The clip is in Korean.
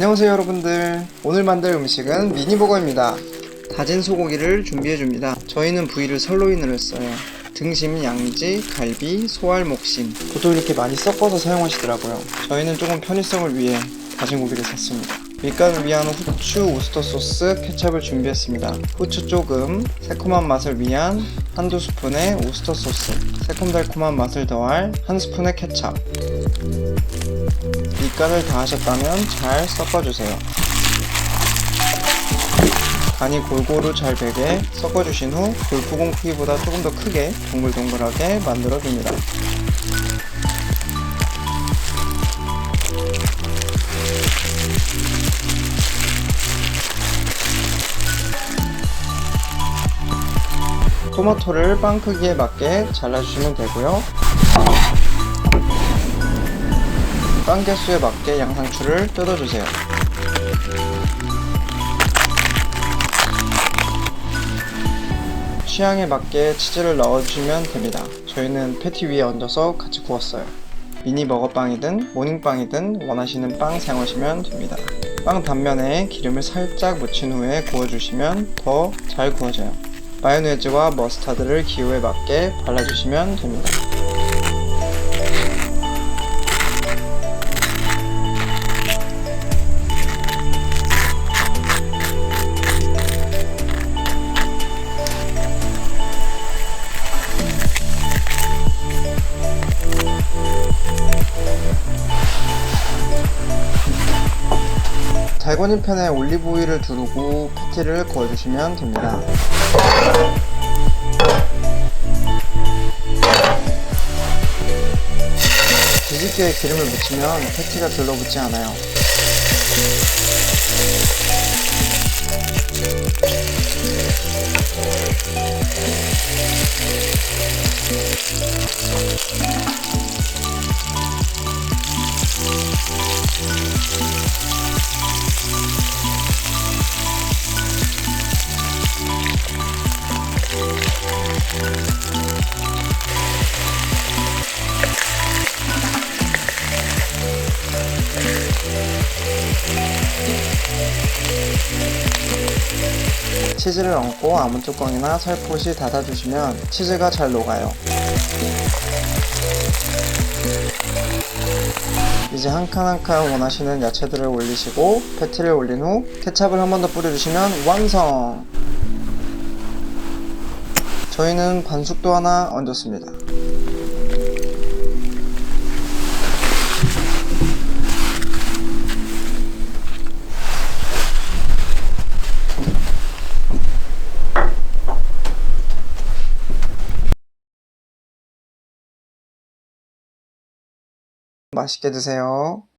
안녕하세요 여러분들. 오늘 만들 음식은 미니버거입니다. 다진 소고기를 준비해줍니다. 저희는 부위를 설로인을 했어요. 등심, 양지, 갈비, 소알, 목심. 보통 이렇게 많이 섞어서 사용하시더라고요. 저희는 조금 편의성을 위해 다진 고기를 샀습니다. 밀가루를 위한 후추, 우스터 소스, 케첩을 준비했습니다. 후추 조금, 새콤한 맛을 위한 한두 스푼의 우스터 소스. 새콤달콤한 맛을 더할 한 스푼의 케첩 밑간을 다 하셨다면 잘 섞어주세요. 간이 골고루 잘 배게 섞어주신 후 골프공 크기보다 조금 더 크게 동글동글하게 만들어줍니다. 토마토를 빵 크기에 맞게 잘라주시면 되고요. 빵 개수에 맞게 양상추를 뜯어주세요. 취향에 맞게 치즈를 넣어주시면 됩니다. 저희는 패티 위에 얹어서 같이 구웠어요. 미니 버거빵이든 모닝빵이든 원하시는 빵 사용하시면 됩니다. 빵 단면에 기름을 살짝 묻힌 후에 구워주시면 더 잘 구워져요. 마요네즈와 머스타드를 기호에 맞게 발라주시면 됩니다. 달궈진 팬에 올리브 오일을 두르고 패티를 구워주시면 됩니다. 뒤집개에 기름을 묻히면 패티가 들러붙지 않아요. 치즈를 얹고 아무 뚜껑이나 살포시 닫아주시면 치즈가 잘 녹아요. 이제 한 칸 한 칸 원하시는 야채들을 올리시고 패티를 올린 후 케찹을 한 번 더 뿌려주시면 완성! 저희는 반숙도 하나 얹었습니다. 맛있게 드세요.